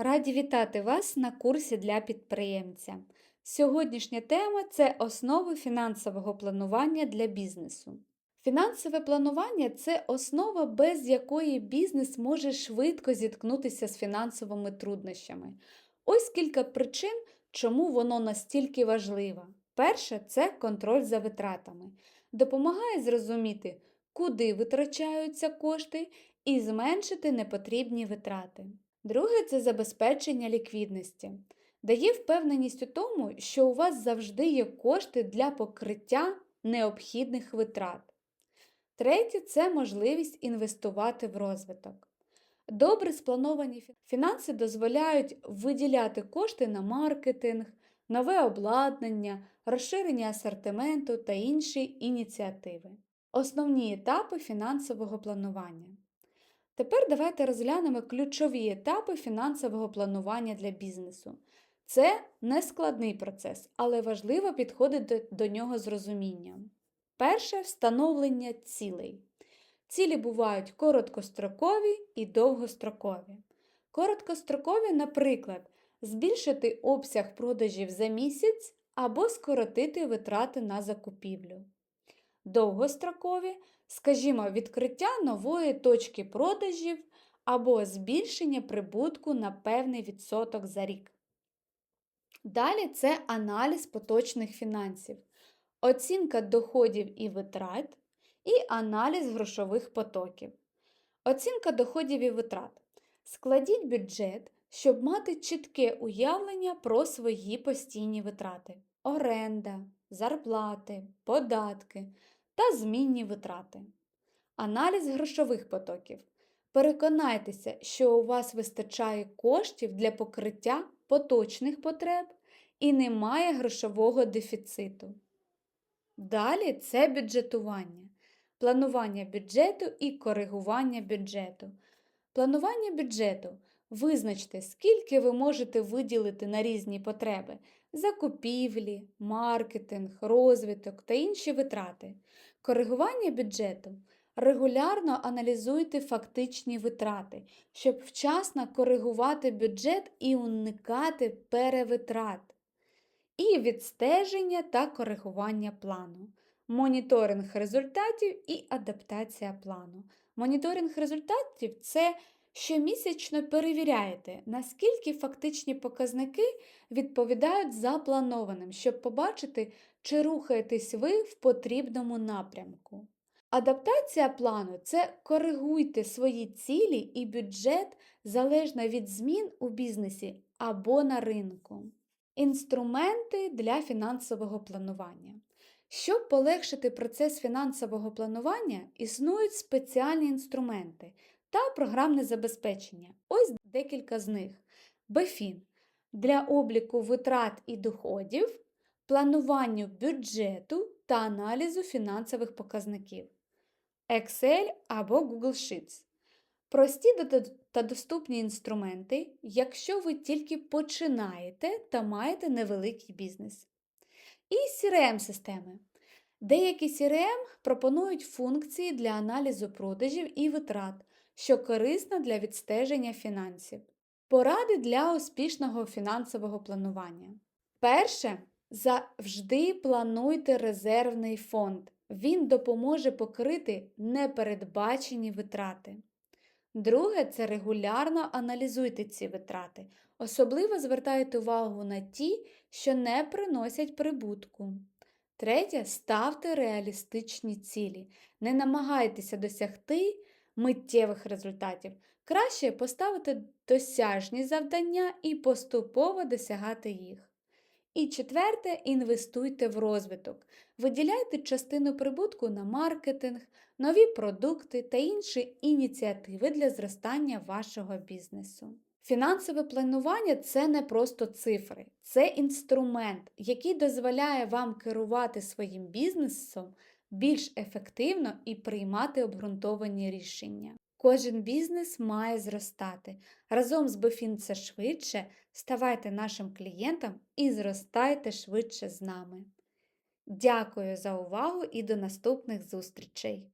Раді вітати вас на курсі для підприємця. Сьогоднішня тема це основи фінансового планування для бізнесу. Фінансове планування це основа, без якої бізнес може швидко зіткнутися з фінансовими труднощами. Ось кілька причин, чому воно настільки важливе. Перше це контроль за витратами. Допомагає зрозуміти, куди витрачаються кошти і зменшити непотрібні витрати. Друге це забезпечення ліквідності. Дає впевненість у тому, що у вас завжди є кошти для покриття необхідних витрат. Третє це можливість інвестувати в розвиток. Добре сплановані фінанси дозволяють виділяти кошти на маркетинг, нове обладнання, розширення асортименту та інші ініціативи. Основні етапи фінансового планування. Тепер давайте розглянемо ключові етапи фінансового планування для бізнесу. Це нескладний процес, але важливо підходити до нього з розумінням. Перше встановлення цілей. Цілі бувають короткострокові і довгострокові. Короткострокові, наприклад, збільшити обсяг продажів за місяць або скоротити витрати на закупівлю. Довгострокові, скажімо, відкриття нової точки продажів або збільшення прибутку на певний відсоток за рік. Далі це аналіз поточних фінансів, оцінка доходів і витрат і аналіз грошових потоків. Оцінка доходів і витрат. Складіть бюджет, щоб мати чітке уявлення про свої постійні витрати: оренда, зарплати, податки та змінні витрати. Аналіз грошових потоків. Переконайтеся, що у вас вистачає коштів для покриття поточних потреб і немає грошового дефіциту. Далі це бюджетування, планування бюджету і коригування бюджету. Планування бюджету. Визначте, скільки ви можете виділити на різні потреби закупівлі, маркетинг, розвиток та інші витрати. Коригування бюджету. Регулярно аналізуйте фактичні витрати, щоб вчасно коригувати бюджет і уникати перевитрат. І відстеження та коригування плану. Моніторинг результатів і адаптація плану. Моніторинг результатів це щомісячно перевіряєте, наскільки фактичні показники відповідають запланованим, щоб побачити, чи рухаєтесь ви в потрібному напрямку. Адаптація плану це коригуйте свої цілі і бюджет залежно від змін у бізнесі або на ринку. Інструменти для фінансового планування. Щоб полегшити процес фінансового планування, існують спеціальні інструменти та програмне забезпечення. Ось декілька з них. БЕФІН для обліку витрат і доходів, плануванню бюджету та аналізу фінансових показників. Excel або Google Sheets. Прості та доступні інструменти, якщо ви тільки починаєте та маєте невеликий бізнес. І CRM-системи. Деякі CRM пропонують функції для аналізу продажів і витрат, що корисно для відстеження фінансів. Поради для успішного фінансового планування. Перше, завжди плануйте резервний фонд. Він допоможе покрити непередбачені витрати. Друге, це регулярно аналізуйте ці витрати. Особливо звертайте увагу на ті, що не приносять прибутку. Третє, ставте реалістичні цілі. Не намагайтеся досягти миттєвих результатів. Краще поставити досяжні завдання і поступово досягати їх. І четверте, інвестуйте в розвиток. Виділяйте частину прибутку на маркетинг, нові продукти та інші ініціативи для зростання вашого бізнесу. Фінансове планування це не просто цифри, це інструмент, який дозволяє вам керувати своїм бізнесом більш ефективно і приймати обґрунтовані рішення. Кожен бізнес має зростати. Разом з Бефін це швидше, ставайте нашим клієнтом і зростайте швидше з нами. Дякую за увагу і до наступних зустрічей!